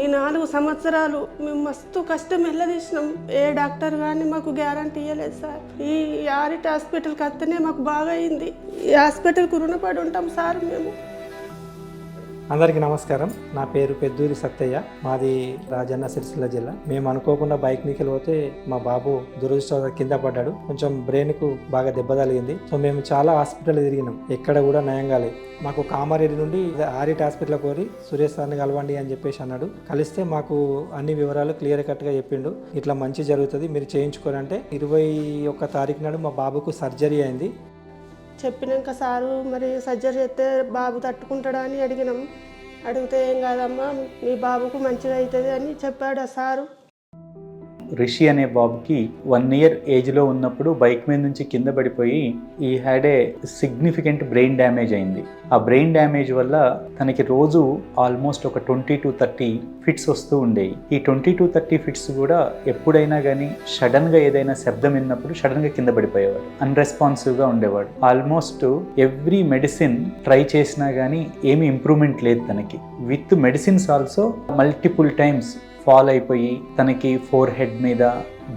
ఈ నాలుగు సంవత్సరాలు మేము మస్తు కష్టం వెళ్ళదీసినాం ఏ డాక్టర్ కానీ మాకు గ్యారంటీ ఇవ్వలేదు సార్. ఈ ఆరిట్ హాస్పిటల్కి వస్తేనే మాకు బాగా అయింది ఈ హాస్పిటల్కి రుణపడి ఉంటాం సార్ మేము. అందరికీ నమస్కారం. నా పేరు పెద్దూరి సత్తయ్య. మాది రాజన్న సిరిసిల్ల జిల్లా. మేము అనుకోకుండా బైక్ మీదకి పోతే మా బాబు దురదృష్టవ కింద పడ్డాడు. కొంచెం బ్రెయిన్కు బాగా దెబ్బ తగిలింది. సో మేము చాలా హాస్పిటల్ తిరిగినాం. ఎక్కడ కూడా నయం కాలేదు. మాకు కామారెడ్డి నుండి ఆరిట్ హాస్పిటల్ కోరి సురేష్ సార్ని కలవండి అని చెప్పేసి అన్నాడు. కలిస్తే మాకు అన్ని వివరాలు క్లియర్ కట్గా చెప్పిండు. ఇట్లా మంచి జరుగుతుంది మీరు చేయించుకోరంటే ఇరవై ఒక్క తారీఖు నాడు మా బాబుకు సర్జరీ అయింది. చెప్పినాక సారు మరి సర్జరీ చేస్తే బాబు తట్టుకుంటాడా అని అడిగినాం. అడిగితే ఏం కాదమ్మా మీ బాబుకు మంచిగా అవుతుంది అని చెప్పాడు ఆ సారు. రిషి అనే బాబుకి వన్ ఇయర్ ఏజ్లో ఉన్నప్పుడు బైక్ మీద నుంచి కింద పడిపోయి he had a significant brain damage అయింది. ఆ బ్రెయిన్ డ్యామేజ్ వల్ల తనకి రోజు ఆల్మోస్ట్ ఒక ట్వంటీ టు థర్టీ ఫిట్స్ వస్తూ ఉండేవి. ఈ ట్వంటీ టు థర్టీ ఫిట్స్ కూడా ఎప్పుడైనా కానీ సడన్గా ఏదైనా శబ్దం విన్నప్పుడు సడన్గా కింద పడిపోయేవాడు. అన్రెస్పాన్సివ్గా ఉండేవాడు. ఆల్మోస్ట్ ఎవ్రీ మెడిసిన్ ట్రై చేసినా కానీ ఏమీ ఇంప్రూవ్మెంట్ లేదు తనకి. With medicines also multiple times fall అయిపోయి తనకి ఫోర్ హెడ్ మీద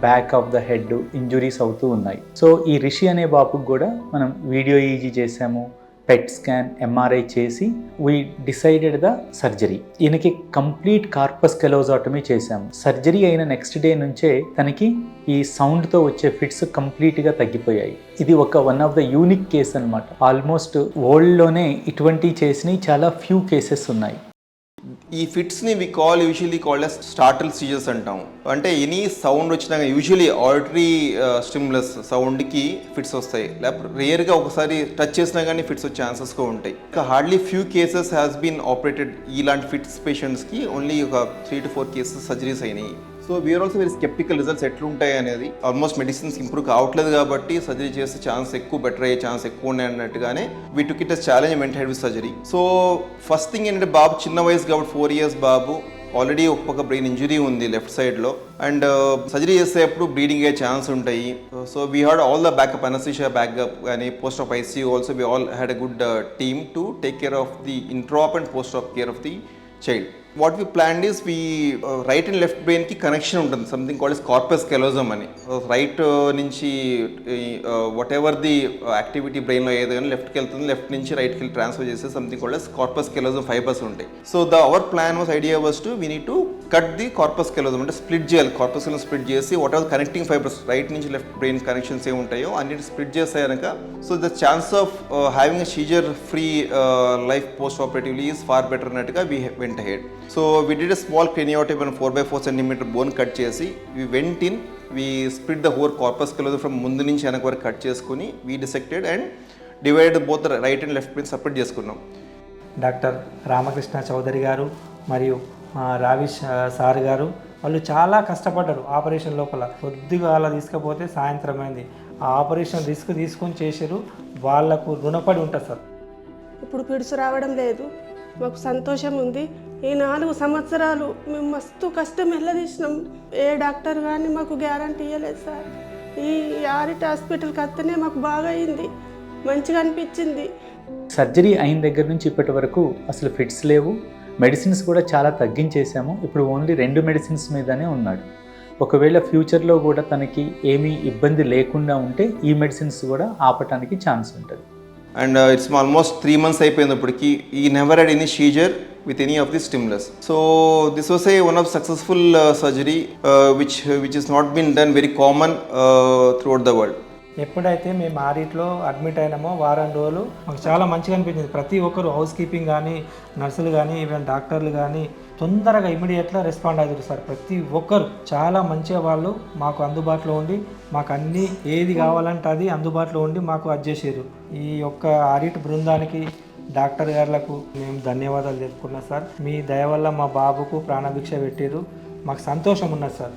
back of the head injuries అవుతూ ఉన్నాయి. సో ఈ రిషి అనే బాబుకి కూడా మనం వీడియో ఈజీ చేసాము పెట్ స్కాన్ ఎంఆర్ఐ చేసి వీ డిసైడెడ్ ద సర్జరీ ఈయనకి కంప్లీట్ కార్పస్ కెలోజాటమీ చేశాము సర్జరీ అయిన నెక్స్ట్ డే నుంచే తనకి ఈ సౌండ్తో వచ్చే ఫిట్స్ కంప్లీట్గా తగ్గిపోయాయి. ఇది ఒక one of the unique case అనమాట ఆల్మోస్ట్ వరల్డ్లోనే ఇటువంటి చేసినవి చాలా ఫ్యూ కేసెస్ ఉన్నాయి. ఈ ఫిట్స్ని we call usually called as startle seizures అంటాం. అంటే ఎనీ సౌండ్ వచ్చినా యూజువల్లీ ఆడిటరీ స్టిమ్లస్ సౌండ్కి ఫిట్స్ వస్తాయి. లేకపోతే రేర్గా ఒకసారి టచ్ చేసినా కానీ ఫిట్స్ వచ్చే ఛాన్సెస్గా ఉంటాయి. ఇంకా hardly few cases has been operated ఇలాంటి ఫిట్స్ పేషెంట్స్కి ఓన్లీ ఒక three to four cases surgeries అయినాయి. So we're also very sceptical results ఎట్లుంటాయి అనేది. ఆల్మోస్ట్ మెడిసిన్స్ ఇంప్రూవ్ కావట్లేదు కాబట్టి సర్జరీ చేస్తే ఛాన్స్ ఎక్కువ బెటర్ అయ్యే ఛాన్స్ ఎక్కువ ఉన్నాయి అన్నట్టుగానే we took it as challenge went ahead with surgery so first thing ఏంటంటే బాబు చిన్న వయసు కాబట్టి ఫోర్ ఇయర్స్ బాబు ఆల్రెడీ ఒక్కొక్క బ్రెయిన్ ఇంజురీ ఉంది లెఫ్ట్ సైడ్లో అండ్ సర్జరీ చేసేటప్పుడు బ్లీడింగ్ అయ్యే ఛాన్స్ ఉంటాయి. So we had all the backup anaesthesia backup కానీ post op ICU also we all had a good team to take care of the intraop and post op care of the child what we plan is we right and left బ్రెయిన్కి connection ఉంటుంది. Something called is corpus callosum అని. Right నుంచి whatever the activity బ్రెయిన్లో ఏదైనా లెఫ్ట్కి వెళ్తుంది left నుంచి రైట్కి వెళ్ళి ట్రాన్స్ఫర్ చేసే something called is corpus callosum fibres ఉంటాయి. So the our plan was idea was to we need to cut the corpus callosum అంటే స్ప్లిట్ చేయాలి. కార్పస్ కెలోజం స్ప్లిట్ చేసి what are connecting fibres right నుంచి left brain connections ఏ ఉంటాయో అన్నిటి split చేస్తే కనుక so the chance of having a seizure free life post operatively is far better అన్నట్టుగా we went ahead so we did a small craniotomy and four by four centimetre bone cut చేసి we went in we split the whole corpus callosum from ముందు నుంచి వెనక వరకు cut చేసుకుని we dissected and divide both right and left brain separate చేసుకున్నాం. Doctor Ramakrishna Chowdary గారు మరియు ఆ, సార్ గారు వాళ్ళు చాలా కష్టపడ్డారు ఆపరేషన్ లోపల. కొద్దిగా అలా తీసుకపోతే సాయంత్రం అయింది. ఆ ఆపరేషన్ రిస్క్ తీసుకొని చేసారు వాళ్ళకు రుణపడి ఉంటుంది సార్. ఇప్పుడు పిడుసు రావడం లేదు. మాకు సంతోషం ఉంది. ఈ నాలుగు సంవత్సరాలు మేము మస్తు కష్టం వెళ్ళదీసినాం ఏ డాక్టర్ కానీ మాకు గ్యారంటీ ఇవ్వలేదు సార్. ఈ ఆరిట్ హాస్పిటల్కి వస్తేనే మాకు బాగా అయింది. మంచిగా అనిపించింది. సర్జరీ అయిన దగ్గర నుంచి ఇప్పటి వరకు అసలు ఫిట్స్ లేవు. మెడిసిన్స్ కూడా చాలా తగ్గించేసాము ఇప్పుడు ఓన్లీ రెండు మెడిసిన్స్ మీదనే ఉన్నాడు. ఒకవేళ ఫ్యూచర్లో కూడా తనకి ఏమీ ఇబ్బంది లేకుండా ఉంటే ఈ మెడిసిన్స్ కూడా ఆపటానికి ఛాన్స్ ఉంటుంది. And it's almost three months అయిపోయింది ఇప్పటికి. He never had any seizure with any of the stimulus so this was a one of successful surgery which which is not been done very common throughout the world ఎప్పుడైతే మేము ఆడిట్లో admit అయినామో వారం రోజులు మాకు చాలా మంచిగా అనిపించింది. ప్రతి ఒక్కరు హౌస్ కీపింగ్ కానీ నర్సులు కానీ ఈవెన్ డాక్టర్లు కానీ తొందరగా ఇమీడియట్గా రెస్పాండ్ అవుతారు సార్. ప్రతి ఒక్కరు చాలా మంచిగా వాళ్ళు మాకు అందుబాటులో ఉండి మాకు అన్ని ఏది కావాలంటే అది అందుబాటులో ఉండి మాకు అది చేసారు ఈ యొక్క ఆడిట్ బృందానికి డాక్టర్ గారులకు మేము ధన్యవాదాలు తెలుపుకున్నాం సార్. మీ దయ వల్ల మా బాబుకు ప్రాణభిక్ష పెట్టారు మాకు సంతోషం ఉన్నది సార్.